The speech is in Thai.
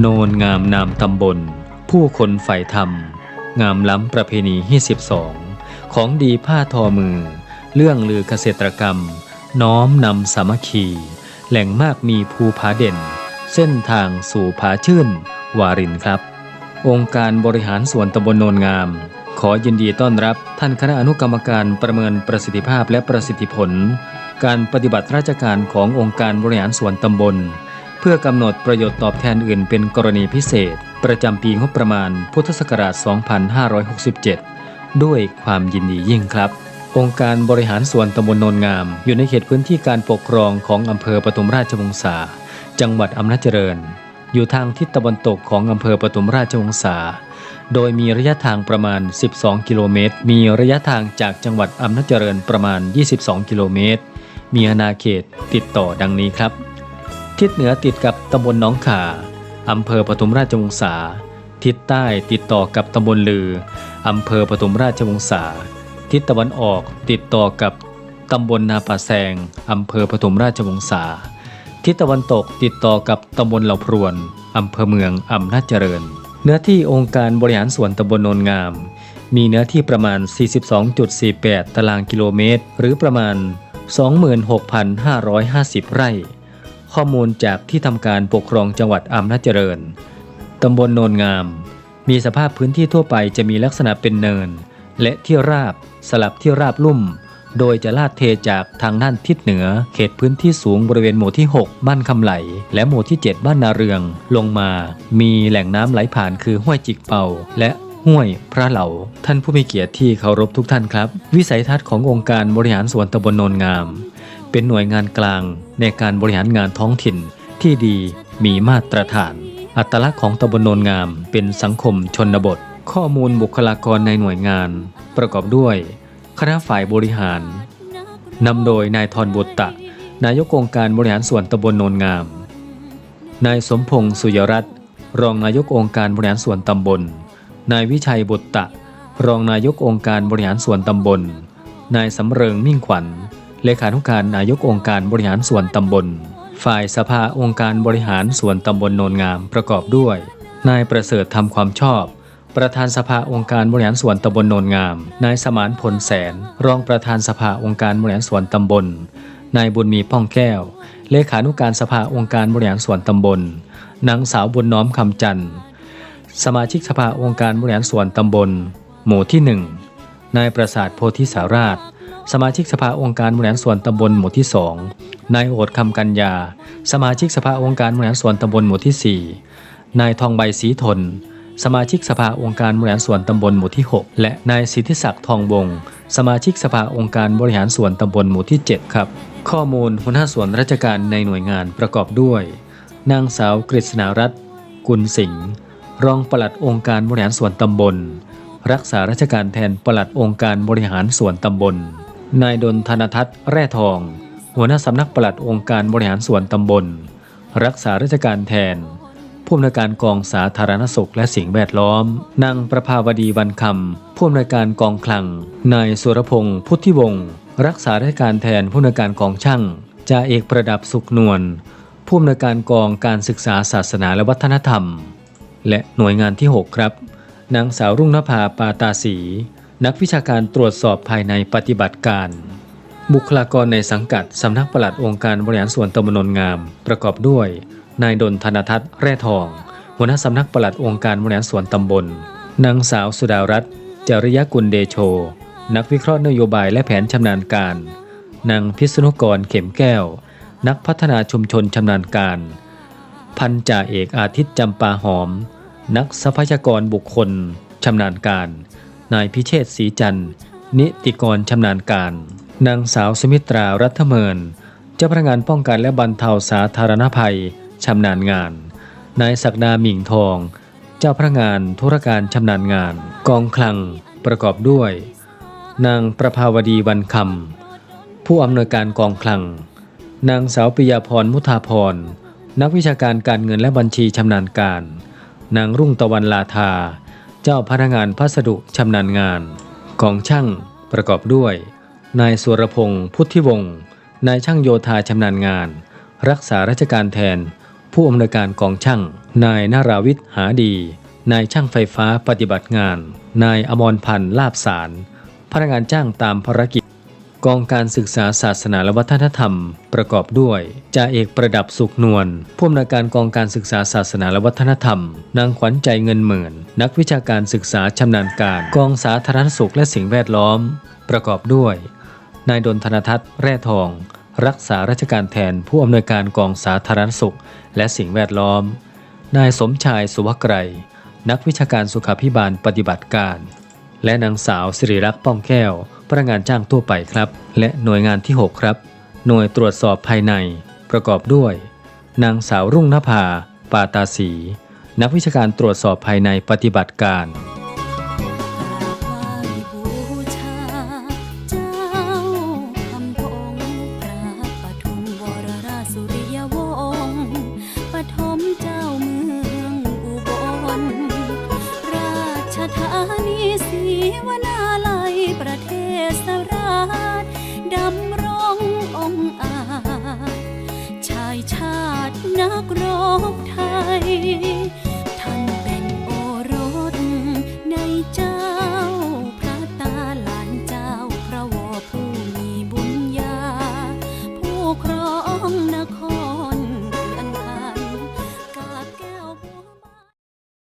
โนนงามนามตำบล ผู้คนใฝ่ธรรม งามล้ำประเพณีที่12 ของดีผ้าทอมือ เรื่องลือเกษตรกรรม น้อมนำสามัคคี แหล่งมากมีภูผาเด่น เส้นทางสู่ผาชื่น วารินครับ องค์การบริหารส่วนตำบลโนนงาม ขอยินดีต้อนรับท่านคณะอนุกรรมการประเมินประสิทธิภาพและประสิทธิผล การปฏิบัติราชการขององค์การบริหารส่วนตำบล พื่อกำหนดประโยชน์ตอบแทนอื่นเป็นกรณีพิเศษ ประจำปีงบประมาณพุทธศักราช 2567 ด้วยความยินดียิ่งครับ องค์การบริหารส่วนตำบลโนนงาม อยู่ในเขตพื้นที่การปกครองของอำเภอปทุมราชวงศา จังหวัดอำนาจเจริญ อยู่ทางทิศตะวันตกของอำเภอปทุมราชวงศา โดยมีระยะทางประมาณ 12 กิโลเมตร มีระยะทางจากจังหวัดอำนาจเจริญประมาณ 22 กิโลเมตร มีอาณาเขตติดต่อดังนี้ครับ ทิศเหนือติดกับตำบลหนองขาอำเภอปทุมราชวงศา ทิศใต้ติดต่อกับตำบลลืออำเภอปทุมราชวงศา ทิศตะวันออกติดต่อกับตำบลนาป่าแซงอำเภอปทุมราชวงศา ทิศตะวันตกติดต่อกับตำบลเหล่าพรวนอำเภอเมืองอำนาจเจริญ เนื้อที่องค์การบริหารส่วนตำบลโนนงาม มีเนื้อที่ประมาณ 42.48 ตารางกิโลเมตร หรือประมาณ 26,550 ไร่ ข้อมูลจากที่ทำการปกครองจังหวัดอำนาจเจริญตำบลโนนงาม มีสภาพพื้นที่ทั่วไปจะมีลักษณะเป็นเนิน และที่ราบสลับที่ราบลุ่ม โดยจะลาดเทจากทางด้านทิศเหนือ เขตพื้นที่สูงบริเวณหมู่ที่ 6 บ้านคำไหล และหมู่ที่ 7 บ้านนาเรือง ลงมา มีแหล่งน้ำไหลผ่านคือห้วยจิกเป่า และห้วยพระเหลาท่านผู้มีเกียรติที่เคารพทุกท่านครับ วิสัยทัศน์ขององค์การบริหารส่วนตำบลโนนงาม เป็นหน่วยงานกลางในการบริหารงานท้องถิ่นที่ดีมีมาตรฐาน อัตลักษณ์ของตำบลโนนงามเป็นสังคมชนบท ข้อมูลบุคลากรในหน่วยงาน ประกอบด้วย คณะฝ่ายบริหารนำโดยนายทรบุตตะ นายกองค์การบริหารส่วนตำบลโนนงาม นายสมพงษ์สุยรัตน์รองนายกองค์การบริหารส่วนตำบล นายวิชัยบุตตะ รองนายกองค์การบริหารส่วนตำบล นายสำเริงมิ่งขวัญ เลขานุการนายกองค์การบริหารส่วนตำบล ฝ่ายสภาองค์การบริหารส่วนตำบลโนนงามประกอบด้วย นายประเสริฐทำความชอบ ประธานสภาองค์การบริหารส่วนตำบลโนนงาม นายสมานพลแสน รองประธานสภาองค์การบริหารส่วนตำบล นายบุญมีป้องแก้ว เลขานุการสภาองค์การบริหารส่วนตำบล นางสาวบุญน้อมคำจันทร์ สมาชิกสภาองค์การบริหารส่วนตำบล หมู่ที่1นายประสาทโพธิสาราช สมาชิกสภาองค์การบริหารส่วนตำบลหมู่ที่ 2 นายโอดคำกัญญา สมาชิกสภาองค์การบริหารส่วนตำบลหมู่ที่ 4 นายทองใบศรีทน สมาชิกสภาองค์การบริหารส่วนตำบลหมู่ที่ 6 และนายสิทธิศักดิ์ทองวงศ์สมาชิกสภาองค์การบริหารส่วนตำบลหมู่ที่ 7 ครับ ข้อมูลหัวหน้าส่วนราชการในหน่วยงานประกอบด้วย นางสาวกฤษณารัตน์กุลสิงห์รองปลัดองค์การบริหารส่วนตำบล รักษาราชการแทนปลัดองค์การบริหารส่วนตำบล นายดนธนทัศน์แร่ทอง หัวหน้าสำนักปลัดองค์การบริหารส่วนตำบล รักษาราชการแทน ผู้อำนวยการกองสาธารณสุขและสิ่งแวดล้อม นางประภาวดีวันคำผู้อำนวยการกองคลัง นายสุรพงษ์พุทธิวงศ์รักษาราชการแทนผู้อำนวยการกองช่างจ่าเอกประดับสุขนวลผู้อำนวยการกองการศึกษาศาสนาและวัฒนธรรม และหน่วยงานที่ 6 ครับ นางสาวรุ่งนภาปาตาสี นักวิชาการตรวจสอบภายในปฏิบัติการ บุคลากรในสังกัดสำนักปลัดองค์การบริหารส่วนตำบลโนนงาม ประกอบด้วย นายดนธนทัศน์แร่ทอง หัวหน้าสำนักปลัดองค์การบริหารส่วนตำบลนางสาวสุดารัตน์จริยกุลเดโช นักวิเคราะห์นโยบายและแผนชำนาญการ นางพิษณุกรเข็มแก้ว นักพัฒนาชุมชนชำนาญการ พันจ่าเอกอาทิตย์จำปาหอม นักทรัพยากรบุคคลชำนาญการ นายพิเชษศรีจันทร์นิติกรชำนาญการ นางสาวสมิตรารัฐเมิน เจ้าพนักงานป้องกันและบรรเทาสาธารณภัยชำนาญงาน นายศักดาหมิ่งทอง เจ้าพนักงานธุรการชำนาญงาน กองคลังประกอบด้วย นางประภาวดีวันคำผู้อำนวยการกองคลัง นางสาวปิยาพรมุทาพร นักวิชาการการเงินและบัญชีชำนาญการ นางรุ่งตะวันลาทา เจ้าพนักงานพัสดุชำนาญงาน กองช่างประกอบด้วย นายสุรพงศ์พุทธิวงศ์นายช่างโยธาชำนาญงาน รักษาราชการแทนผผู้อำนวยการกองช่าง นายนาราวิทย์หาดี นายช่างไฟฟ้าปฏิบัติงาน นายอมรพันธ์ลาบสารพนักงานจ้างตามภารกิจ กองการศึกษาศาสนาและวัฒนธรรม ประกอบด้วยจ่าเอกประดับสุขนวลผู้อำนวยการกองการศึกษาศาสนาและวัฒนธรรม นางขวัญใจเงินหมื่น นักวิชาการศึกษาชำนาญการกองสาธารณสุขและสิ่งแวดล้อม ประกอบด้วย นายดนธนทัศน์แร่ทอง รักษาราชการแทนผู้อำนวยการกองสาธารณสุข และสิ่งแวดล้อม นายสมชายสุวไกรนักวิชาการสุขาพิบาลปฏิบัติการ และนางสาวสิริรักษ์ป้องแก้ว พนักงานจ้างทั่วไปครับ และหน่วยงานที่ 6 ครับ หน่วยตรวจสอบภายใน ประกอบด้วย นางสาวรุ่งนภา ปาตาสี นักวิชาการตรวจสอบภายในปฏิบัติการ สราชดำรงองอาจชายชาตินักรบไทย